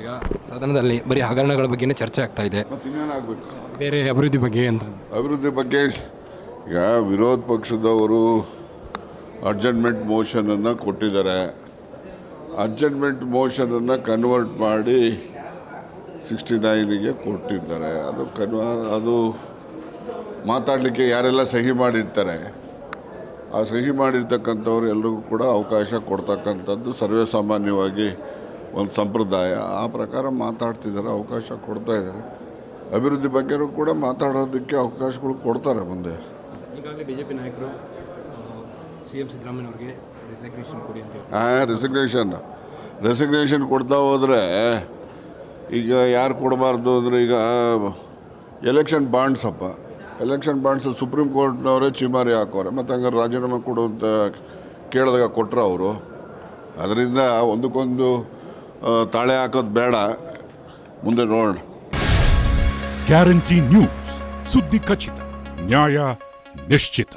ಈಗ ಸದನದಲ್ಲಿ ಬರೀ ಹಗರಣಗಳ ಬಗ್ಗೆನೇ ಚರ್ಚೆ ಆಗ್ತಾ ಇದೆ. ಮತ್ತು ಇನ್ನೇನಾಗಬೇಕು ಬೇರೆ ಅಭಿವೃದ್ಧಿ ಬಗ್ಗೆ ಅಂತ ಅಭಿವೃದ್ಧಿ ಬಗ್ಗೆ ಈಗ ವಿರೋಧ ಪಕ್ಷದವರು ಅರ್ಜೆಂಟ್ಮೆಂಟ್ ಮೋಷನನ್ನು ಕೊಟ್ಟಿದ್ದಾರೆ. ಅರ್ಜೆಂಟ್ಮೆಂಟ್ ಮೋಷನನ್ನು ಕನ್ವರ್ಟ್ ಮಾಡಿ ಸಿಕ್ಸ್ಟಿ ನೈನಿಗೆ ಕೊಟ್ಟಿದ್ದಾರೆ. ಅದು ಕನ್ವ ಅದು ಮಾತಾಡಲಿಕ್ಕೆ ಯಾರೆಲ್ಲ ಸಹಿ ಮಾಡಿರ್ತಾರೆ ಆ ಸಹಿ ಮಾಡಿರ್ತಕ್ಕಂಥವ್ರು ಎಲ್ರಿಗೂ ಕೂಡ ಅವಕಾಶ ಕೊಡ್ತಕ್ಕಂಥದ್ದು ಸರ್ವೇ ಸಾಮಾನ್ಯವಾಗಿ ಒಂದು ಸಂಪ್ರದಾಯ ಆ ಪ್ರಕಾರ ಮಾತಾಡ್ತಿದ್ದಾರೆ ಅವಕಾಶ ಕೊಡ್ತಾ ಇದ್ದಾರೆ. ಅಭಿವೃದ್ಧಿ ಬಗ್ಗೆನೂ ಕೂಡ ಮಾತಾಡೋದಕ್ಕೆ ಅವಕಾಶಗಳು ಕೊಡ್ತಾರೆ ಮುಂದೆ. ಈಗಾಗಲೇ ಬಿ ಜೆ ಪಿ ನಾಯಕರು ಸಿ ಎಂ ಸಿದ್ದರಾಮಯ್ಯ ಅವರಿಗೆ ರೆಸಿಗ್ನೇಷನ್ ಕೊಡಿ ಅಂತ ರೆಸಿಗ್ನೇಷನ್ ರೆಸಿಗ್ನೇಷನ್ ಕೊಡ್ತಾ ಹೋದರೆ ಈಗ ಯಾರು ಕೊಡಬಾರ್ದು ಅಂದರೆ ಈಗ ಎಲೆಕ್ಷನ್ ಬಾಂಡ್ಸ್ ಅಪ್ಪ. ಎಲೆಕ್ಷನ್ ಬಾಂಡ್ಸ್ ಸುಪ್ರೀಂ ಕೋರ್ಟ್ನವರೇ ಚಿಮಾರಿ ಹಾಕೋರೆ. ಮತ್ತು ಹಂಗಾರೆ ರಾಜೀನಾಮೆ ಕೊಡುವಂಥ ಕೇಳಿದಾಗ ಕೊಟ್ಟರು ಅವರು. ಅದರಿಂದ ಒಂದಕ್ಕೊಂದು ತಾಳೆ ಹಾಕೋದು ಬೇಡ. ಮುಂದೆ ನೋಡೋಣ. Guarantee news. ಸುದ್ದಿ ಖಚಿತ. ನ್ಯಾಯ ನಿಶ್ಚಿತ.